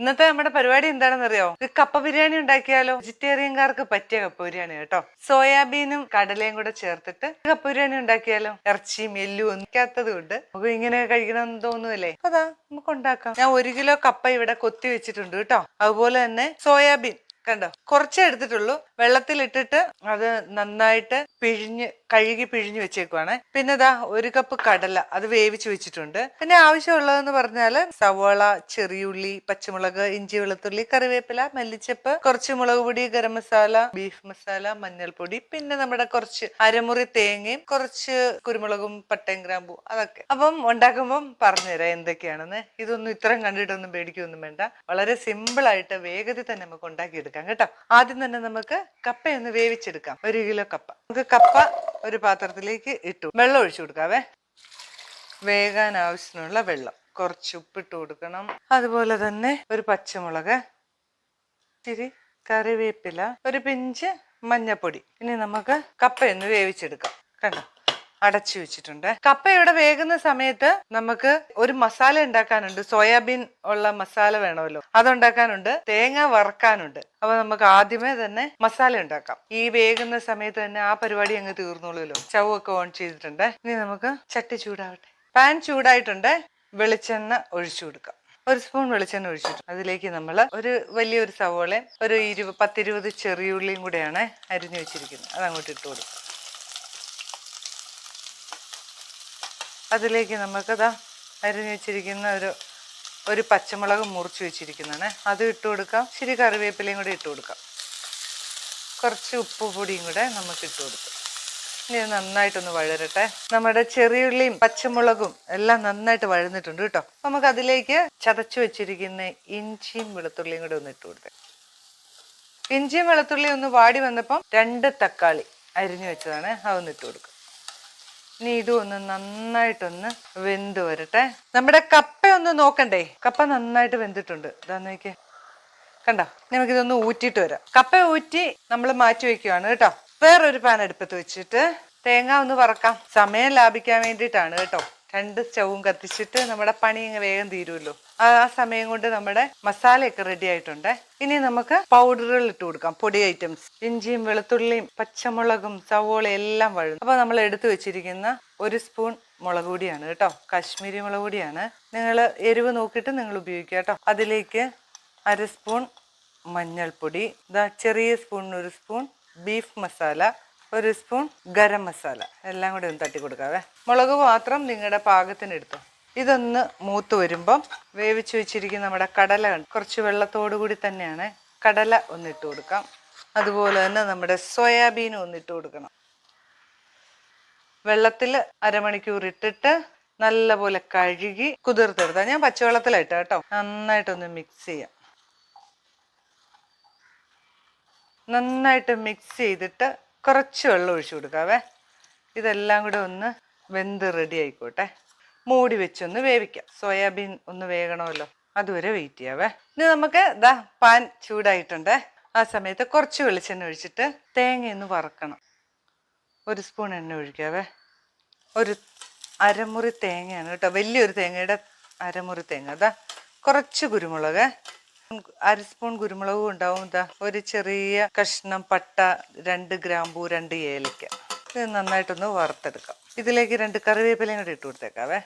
ഇന്നത്തെ നമ്മുടെ പരിപാടി എന്താണെന്നറിയോ? കപ്പ ബിരിയാണി ഉണ്ടാക്കിയാലോ? വെജിറ്റേറിയൻകാർക്ക് പറ്റിയ കപ്പ ബിരിയാണി കേട്ടോ. സോയാബീനും കടലയും കൂടെ ചേർത്തിട്ട് കപ്പ ബിരിയാണി ഉണ്ടാക്കിയാലോ? ഇറച്ചിയും എല്ലും ഒന്നിക്കാത്തത് കൊണ്ട് നമുക്ക് ഇങ്ങനെ കഴിക്കണമെന്ന് തോന്നുമല്ലേ അതാ നമുക്ക് ഉണ്ടാക്കാം. ഞാൻ ഒരു കിലോ കപ്പ ഇവിടെ കൊത്തി വെച്ചിട്ടുണ്ട് കേട്ടോ. അതുപോലെ തന്നെ സോയാബീൻ. കണ്ടോ? കുറച്ചേ എടുത്തിട്ടുള്ളൂ. വെള്ളത്തിലിട്ടിട്ട് അത് നന്നായിട്ട് പിഴിഞ്ഞ് കഴുകി പിഴിഞ്ഞ് വെച്ചേക്കുവാണ്. പിന്നെ ഇതാ ഒരു കപ്പ് കടല അത് വേവിച്ച് വെച്ചിട്ടുണ്ട്. പിന്നെ ആവശ്യമുള്ളതെന്ന് പറഞ്ഞാൽ സവോള ചെറിയുള്ളി പച്ചമുളക് ഇഞ്ചി വെളുത്തുള്ളി കറിവേപ്പില മല്ലിച്ചപ്പ് കുറച്ച് മുളക് പൊടി ഗരം മസാല ബീഫ് മസാല മഞ്ഞൾപ്പൊടി പിന്നെ നമ്മുടെ കുറച്ച് അരമുറി തേങ്ങയും കുറച്ച് കുരുമുളകും പട്ടയും ഗ്രാമ്പു അതൊക്കെ. അപ്പം ഉണ്ടാക്കുമ്പം പറഞ്ഞുതരാം എന്തൊക്കെയാണെന്ന്. ഇതൊന്നും ഇത്രയും കണ്ടിട്ടൊന്നും പേടിക്കൊന്നും വേണ്ട. വളരെ സിമ്പിൾ ആയിട്ട് വേഗത്തിൽ തന്നെ നമുക്ക് ഉണ്ടാക്കിയെടുക്കാം. കേട്ടോ. ആദ്യം തന്നെ നമുക്ക് കപ്പയൊന്ന് വേവിച്ചെടുക്കാം. ഒരു കിലോ കപ്പ. നമുക്ക് കപ്പ ഒരു പാത്രത്തിലേക്ക് ഇട്ടു. വെള്ളം ഒഴിച്ചു കൊടുക്കാവേ. വേകാൻ ആവശ്യത്തിനുള്ള വെള്ളം. കുറച്ച് ഉപ്പിട്ട് കൊടുക്കണം. അതുപോലെ തന്നെ ഒരു പച്ചമുളക് ഇത്തിരി കറിവേപ്പില ഒരു പിഞ്ച് മഞ്ഞപ്പൊടി. ഇനി നമുക്ക് കപ്പയൊന്ന് വേവിച്ചെടുക്കാം. കണ്ടോ? അടച്ചു വെച്ചിട്ടുണ്ട്. കപ്പ ഇവിടെ വേകുന്ന സമയത്ത് നമുക്ക് ഒരു മസാല ഉണ്ടാക്കാനുണ്ട്. സോയാബീൻ ഉള്ള മസാല വേണമല്ലോ. അതുണ്ടാക്കാനുണ്ട്. തേങ്ങ വറക്കാനുണ്ട്. അപ്പൊ നമുക്ക് ആദ്യമേ തന്നെ മസാല ഉണ്ടാക്കാം. ഈ വേകുന്ന സമയത്ത് തന്നെ ആ പരിപാടി അങ്ങ് തീർന്നോളൂല്ലോ ചവൊക്കെ ഓൺ ചെയ്തിട്ടുണ്ട്. ഇനി നമുക്ക് ചട്ടി ചൂടാവട്ടെ. പാൻ ചൂടായിട്ടുണ്ട്. വെളിച്ചെണ്ണ ഒഴിച്ചു കൊടുക്കാം. ഒരു സ്പൂൺ വെളിച്ചെണ്ണ ഒഴിച്ചിട്ട്. അതിലേക്ക് നമ്മൾ ഒരു വലിയൊരു സവോളയും ഒരു ഇരുപത് പത്തിരുപത് ചെറിയുള്ളിയും കൂടെയാണ് അരിഞ്ഞു വെച്ചിരിക്കുന്നത്. അത് അങ്ങോട്ട് ഇട്ട് കൊടുക്കും. അതിലേക്ക് നമുക്കതാ അരിഞ്ഞു വെച്ചിരിക്കുന്ന ഒരു ഒരു പച്ചമുളക് മുറിച്ച് വെച്ചിരിക്കുന്നതാണ്. അത് ഇട്ട് കൊടുക്കാം. ഇച്ചിരി കറിവേപ്പിലയും കൂടി ഇട്ട് കൊടുക്കാം. കുറച്ച് ഉപ്പ് പൊടിയും കൂടെ നമുക്ക് ഇട്ട് കൊടുക്കാം. ഇനി നന്നായിട്ടൊന്ന് വഴരട്ടെ നമ്മുടെ ചെറിയുള്ളിയും പച്ചമുളകും എല്ലാം നന്നായിട്ട് വഴന്നിട്ടുണ്ട് കേട്ടോ. നമുക്ക് അതിലേക്ക് ചതച്ചു വെച്ചിരിക്കുന്ന ഇഞ്ചിയും വെളുത്തുള്ളിയും കൂടെ ഒന്ന് ഇട്ട് കൊടുക്കാം. ഇഞ്ചിയും വെളുത്തുള്ളിയും ഒന്ന് വാടി വന്നപ്പം രണ്ട് തക്കാളി അരിഞ്ഞു വെച്ചതാണ്. അതൊന്ന് ഇട്ട് കൊടുക്കുക ഇനി ഇതും ഒന്ന് നന്നായിട്ടൊന്ന് വെന്ത് വരട്ടെ. നമ്മുടെ കപ്പ ഒന്ന് നോക്കണ്ടേ? കപ്പ നന്നായിട്ട് വെന്തിട്ടുണ്ട്. ഇതാ നോക്കിയേ. കണ്ടോ? നമുക്കിതൊന്ന് ഊറ്റിയിട്ട് വരാം. കപ്പ ഊറ്റി നമ്മൾ മാറ്റി വെക്കുവാണ് കേട്ടോ. വേറൊരു പാൻ അടുപ്പത്ത് വെച്ചിട്ട് തേങ്ങ ഒന്ന് വറക്കാം. സമയം ലാഭിക്കാൻ വേണ്ടിയിട്ടാണ് കേട്ടോ. രണ്ട് സ്റ്റൗവും കത്തിച്ചിട്ട് നമ്മുടെ പണി ഇങ്ങ് വേഗം തീരുമല്ലോ ആ സമയം കൊണ്ട് നമ്മുടെ മസാലയൊക്കെ റെഡി ആയിട്ടുണ്ട്. ഇനി നമുക്ക് പൗഡറുകൾ ഇട്ട് കൊടുക്കാം. പൊടി ഐറ്റംസ് ഇഞ്ചിയും വെളുത്തുള്ളിയും പച്ചമുളകും സവോളയും എല്ലാം വഴും അപ്പൊ നമ്മൾ എടുത്തു വെച്ചിരിക്കുന്ന ഒരു സ്പൂൺ മുളക് പൊടിയാണ് കേട്ടോ. കാശ്മീരി മുളക് പൊടിയാണ്. നിങ്ങൾ എരിവ് നോക്കിയിട്ട് നിങ്ങൾ ഉപയോഗിക്കുക കേട്ടോ. അതിലേക്ക് അര സ്പൂൺ മഞ്ഞൾപ്പൊടി ഇതാ ചെറിയ സ്പൂണിന് ഒരു സ്പൂൺ ബീഫ് മസാല ഒരു സ്പൂൺ ഗരം മസാല എല്ലാം കൂടി ഒന്ന് തട്ടി കൊടുക്കാവേ മുളക് മാത്രം നിങ്ങളുടെ പാകത്തിന് എടുത്തോ. ഇതൊന്ന് മൂത്ത് വരുമ്പം വേവിച്ച് വെച്ചിരിക്കുന്ന നമ്മുടെ കടല കുറച്ച് വെള്ളത്തോടു കൂടി തന്നെയാണ് കടല ഒന്നിട്ട് കൊടുക്കാം. അതുപോലെ തന്നെ നമ്മുടെ സോയാബീനും ഒന്നിട്ട് കൊടുക്കണം. വെള്ളത്തിൽ അരമണിക്കൂർ ഇട്ടിട്ട് നല്ലപോലെ കഴുകി കുതിർത്തെടുത്താൽ ഞാൻ പച്ചവെള്ളത്തിലിട്ട കേട്ടോ. നന്നായിട്ടൊന്ന് മിക്സ് ചെയ്യാം. നന്നായിട്ട് മിക്സ് ചെയ്തിട്ട് കുറച്ച് വെള്ളം ഒഴിച്ചു കൊടുക്കാവേ. ഇതെല്ലാം കൂടെ ഒന്ന് വെന്ത് റെഡി ആയിക്കോട്ടെ. മൂടി വെച്ചൊന്ന് വേവിക്കാം. സോയാബീൻ ഒന്ന് വേകണമല്ലോ. അതുവരെ വെയിറ്റ് ചെയ്യാവേ. ഇനി നമുക്ക് ദാ പാൻ ചൂടായിട്ടുണ്ട്. ആ സമയത്ത് കുറച്ച് വെളിച്ചെണ്ണ ഒഴിച്ചിട്ട് തേങ്ങ ഒന്ന് വറക്കണം. ഒരു സ്പൂൺ എണ്ണ ഒഴിക്കാവേ. ഒരു അരമുറി തേങ്ങയാണ് കേട്ടോ. വലിയൊരു തേങ്ങയുടെ അരമുറി തേങ്ങ. അതാ കുറച്ച് കുരുമുളക്. അര സ്പൂൺ കുരുമുളകും ഉണ്ടാവും. ഇതാ ഒരു ചെറിയ കഷ്ണം പട്ട രണ്ട് ഗ്രാമ്പൂ രണ്ട് ഏലക്ക. ഇത് നന്നായിട്ടൊന്ന് വറുത്തെടുക്കാം. ഇതിലേക്ക് രണ്ട് കറിവേപ്പിലയും കൂടി ഇട്ട് കൊടുത്തേക്കാവേ.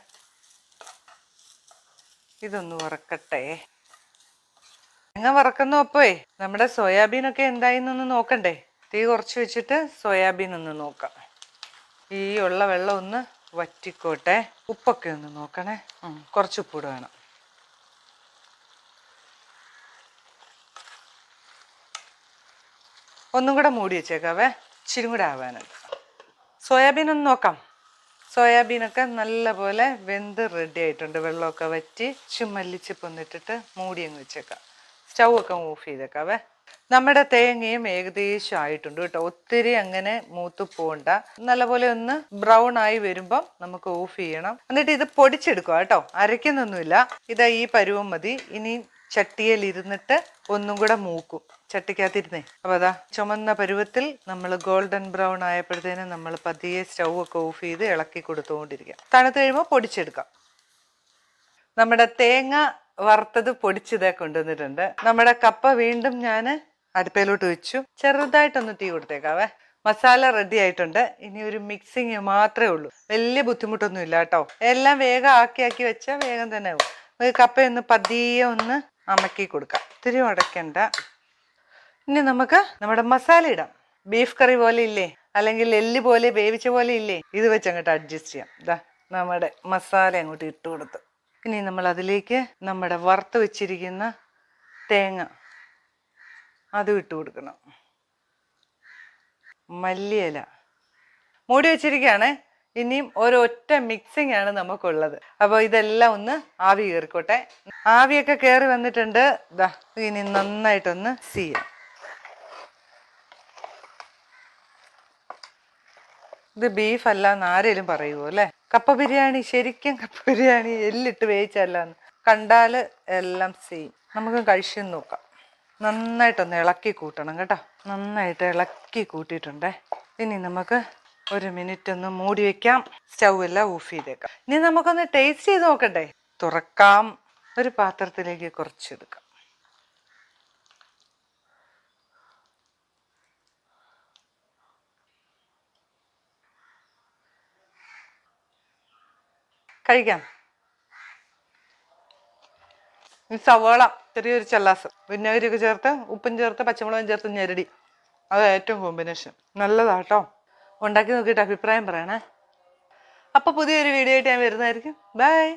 ഇതൊന്ന് വറക്കട്ടെ. തേങ്ങ വറക്കുന്ന ഒപ്പേ നമ്മുടെ സോയാബീൻ ഒക്കെ എന്തായിന്നൊന്ന് നോക്കണ്ടേ? തീ കുറച്ച് വെച്ചിട്ട് സോയാബീൻ ഒന്ന് നോക്കാം. ഈ ഉള്ള വെള്ളം ഒന്ന് വറ്റിക്കോട്ടെ. ഉപ്പൊക്കെ ഒന്ന് നോക്കണേ. കുറച്ച് ഉപ്പൂട് വേണം. ഒന്നും കൂടെ മൂടി വെച്ചേക്കാവേ. ഇച്ചിരി കൂടെ ആവാനുണ്ട്. സോയാബീൻ ഒന്ന് നോക്കാം. സോയാബീനൊക്കെ നല്ലപോലെ വെന്ത് റെഡി ആയിട്ടുണ്ട്. വെള്ളമൊക്കെ വറ്റി ചുമല്ലിച്ചിപ്പ് ഒന്നിട്ടിട്ട് മൂടി അങ്ങ് വെച്ചേക്കാം. സ്റ്റൗ ഒക്കെ ഓഫ് ചെയ്തേക്കാവേ. നമ്മുടെ തേങ്ങയും ഏകദേശം ആയിട്ടുണ്ട് കേട്ടോ. ഒത്തിരി അങ്ങനെ മൂത്ത് പോണ്ട. നല്ലപോലെ ഒന്ന് ബ്രൗൺ ആയി വരുമ്പം നമുക്ക് ഓഫ് ചെയ്യണം. എന്നിട്ട് ഇത് പൊടിച്ചെടുക്കുക കേട്ടോ. അരയ്ക്കുന്നൊന്നുമില്ല. ഇതാ ഈ പരുവം മതി. ഇനി ചട്ടിയിൽ ഇരുന്നിട്ട് ഒന്നും കൂടെ മൂക്കും. ചട്ടിക്കകത്തിരുന്നേ. അപ്പൊ അതാ ചുമന്ന പരുവത്തിൽ നമ്മൾ ഗോൾഡൻ ബ്രൗൺ ആയപ്പോഴത്തേനും നമ്മൾ പതിയെ സ്റ്റൗ ഒക്കെ ഓഫ് ചെയ്ത് ഇളക്കി കൊടുത്തുകൊണ്ടിരിക്കുക. തണുത്ത് കഴിയുമ്പോൾ പൊടിച്ചെടുക്കാം. നമ്മുടെ തേങ്ങ വറുത്തത് പൊടിച്ചതേ കൊണ്ടുവന്നിട്ടുണ്ട്. നമ്മുടെ കപ്പ വീണ്ടും ഞാൻ അടുപ്പയിലോട്ട് വെച്ചു. ചെറുതായിട്ടൊന്ന് തീ കൊടുത്തേക്കാവേ. മസാല റെഡി ആയിട്ടുണ്ട്. ഇനി ഒരു മിക്സിങ് മാത്രമേ ഉള്ളൂ. വലിയ ബുദ്ധിമുട്ടൊന്നും ഇല്ല കേട്ടോ എല്ലാം വേഗം ആക്കി ആക്കി വെച്ചാൽ വേഗം തന്നെ ആവും. കപ്പയൊന്ന് പതിയെ ഒന്ന് അമക്കി കൊടുക്കാം. ഇത്തിരി ഉടയ്ക്കണ്ട ഇനി നമുക്ക് നമ്മുടെ മസാല ഇടാം. ബീഫ് കറി പോലെ ഇല്ലേ? അല്ലെങ്കിൽ എല്ല് പോലെ വേവിച്ച പോലെ ഇല്ലേ? ഇത് വെച്ച് അങ്ങോട്ട് അഡ്ജസ്റ്റ് ചെയ്യാം. ഇതാ നമ്മുടെ മസാല അങ്ങോട്ട് ഇട്ട് കൊടുത്ത്. ഇനി നമ്മൾ അതിലേക്ക് നമ്മുടെ വറുത്ത് വെച്ചിരിക്കുന്ന തേങ്ങ അതും ഇട്ട് കൊടുക്കണം. മല്ലിയില. മൂടി വെച്ചിരിക്കുകയാണ്. ഇനിയും ഒരൊറ്റ മിക്സിംഗ് ആണ് നമുക്കുള്ളത്. അപ്പോൾ ഇതെല്ലാം ഒന്ന് ആവി കയറിക്കോട്ടെ ആവിയൊക്കെ കയറി വന്നിട്ടുണ്ട്. ദാ ഇനി നന്നായിട്ടൊന്ന് ചെയ്യാം ഇത് ബീഫ് അല്ല എന്ന് ആരേലും പറയുമോ അല്ലേ? കപ്പ ബിരിയാണി ശരിക്കും കപ്പ ബിരിയാണി എല്ലിട്ട് വേവിച്ചല്ല കണ്ടാൽ എല്ലാം സെയിം നമുക്ക് കഴിച്ചു നോക്കാം. നന്നായിട്ടൊന്ന് ഇളക്കി കൂട്ടണം കേട്ടോ. നന്നായിട്ട് ഇളക്കി കൂട്ടിയിട്ടുണ്ടേ. ഇനി നമുക്ക് ഒരു മിനിറ്റ് ഒന്ന് മൂടി വെക്കാം. സ്റ്റൗ എല്ലാം ഓഫ് ചെയ്തേക്കാം. ഇനി നമുക്കൊന്ന് ടേസ്റ്റ് ചെയ്ത് നോക്കണ്ടേ? തുറക്കാം. ഒരു പാത്രത്തിലേക്ക് കുറച്ചെടുക്കാം കഴിക്കാം. സവോള ചെറിയൊരു ചല്ലാസ്. വിനാഗിരിയൊക്കെ ചേർത്ത് ഉപ്പും ചേർത്ത് പച്ചമുളകും ചേർത്ത് ഞെരടി. അത് ഏറ്റവും കോമ്പിനേഷൻ നല്ലതാട്ടോ ഉണ്ടാക്കി നോക്കിയിട്ട് അഭിപ്രായം പറയണേ. അപ്പോൾ പുതിയൊരു വീഡിയോ ആയിട്ട് ഞാൻ വരുന്നതായിരിക്കും. ബൈ